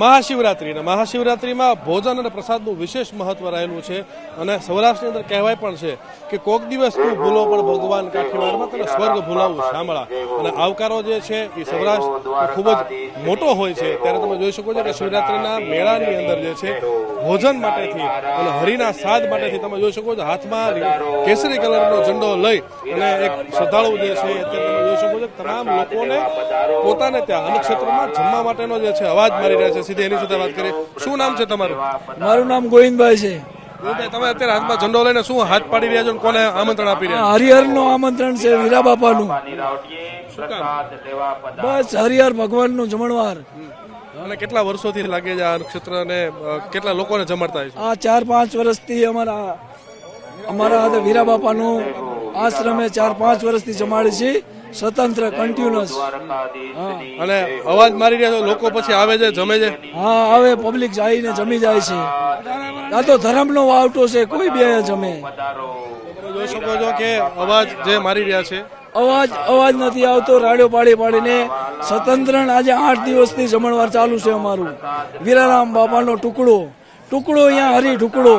મહાશિવરાત્રિ અને મહાશિવરાત્રિમાં ભોજન અને પ્રસાદનું વિશેષ મહત્વ રહેલું છે અને સૌરાષ્ટ્રની અંદર કહેવાય પણ છે કે કોક દિવસ તું ભૂલો પણ ભગવાન કાઠીવાડમાં તને સ્વર્ગ ભૂલાવું શામળા અને આવકારો જે છે એ સૌરાષ્ટ્ર ખૂબ જ મોટો હોય છે. ત્યારે તમે જોઈ શકો છો કે શિવરાત્રિના મેળાની અંદર જે છે, ભોજન માટેથી અને હરિના સાદ માટેથી તમે જોઈ શકો છો, હાથમાં કેસરી કલરનો ઝંડો લઈ અને એક શ્રદ્ધાળુ જે છે અત્યારે તમે જોઈ શકો છો, તમામ લોકોને પોતાને ત્યાં અનેક ક્ષેત્રમાં જમવા માટેનો જે છે અવાજ મારી રહ્યા છે. સીધી એની સાથે વાત કરીએ શું નામ છે તમારું? મારું નામ ગોવિંદભાઈ છે. તમે અત્યારે હાથમાં ઝંડો લઈને શું હાથ પાડી રહ્યા છો કોને આમંત્રણ આપી રહ્યા હરિહરનું આમંત્રણ છે વીરા બાપાનું બસ હરિહર ભગવાનનું જમણવાર અને કેટલા વર્ષોથી લાગે છે આ ક્ષેત્ર અને કેટલા લોકોને જમાડતા હોય છે? આ ચાર પાંચ વર્ષથી અમારા અમારા વીરા બાપાનું આશ્રમે ચાર પાંચ વર્ષથી જમાડે છે. સ્વતંત્ર કન્ટિન્યુઅસ અને અવાજ મારી રહ્યા લોકો પછી આવે છે જમે છે? હા આવે પબ્લિક જઈને જમી જાય છે. આ તો ધર્મનો વાવટો છે કોઈ બે જમે. જોઈ શકો છો કે અવાજ જે મારી રહ્યા છે. અવાજ અવાજ નથી આવતો રાડિયો પાડી પાડીને સ્વતંત્ર આજે આઠ દિવસથી જમણવાર ચાલુ છે અમારું. વીરારામ બાપાનો ટુકડો. ટુકડો અહીંયા હરી ટુકડો.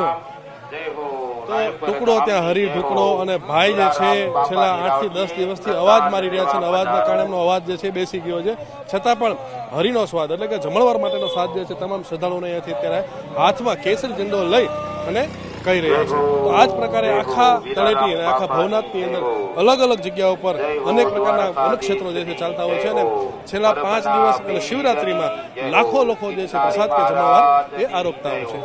ટુકડો ત્યાં હરી ઢુકડો અને ભાઈ જે છે, છેલ્લા આઠથી દસ દિવસથી અવાજ મારી રહ્યા છે અને અવાજના કારણે એમનો અવાજ જે છે બેસી ગયો છે. છતાં પણ હરિનો સ્વાદ એટલે કે જમણવાર માટેનો સ્વાદ જે છે તમામ શ્રદ્ધાળુઓને અહીંયાથી અત્યારે હાથમાં કેસરી ઝંડો લઈ અને કહી રહ્યા છે. તો આ જ પ્રકારે આખા તળેટી અને આખા ભવનાથની અંદર અલગ અલગ જગ્યાઓ પર અનેક પ્રકારના અનેક ક્ષેત્રો જે છે ચાલતા હોય છે અને છેલ્લા પાંચ દિવસ અને શિવરાત્રીમાં લાખો લોકો જે છે પ્રસાદ કે જમણવાર એ આરોપતા હોય છે.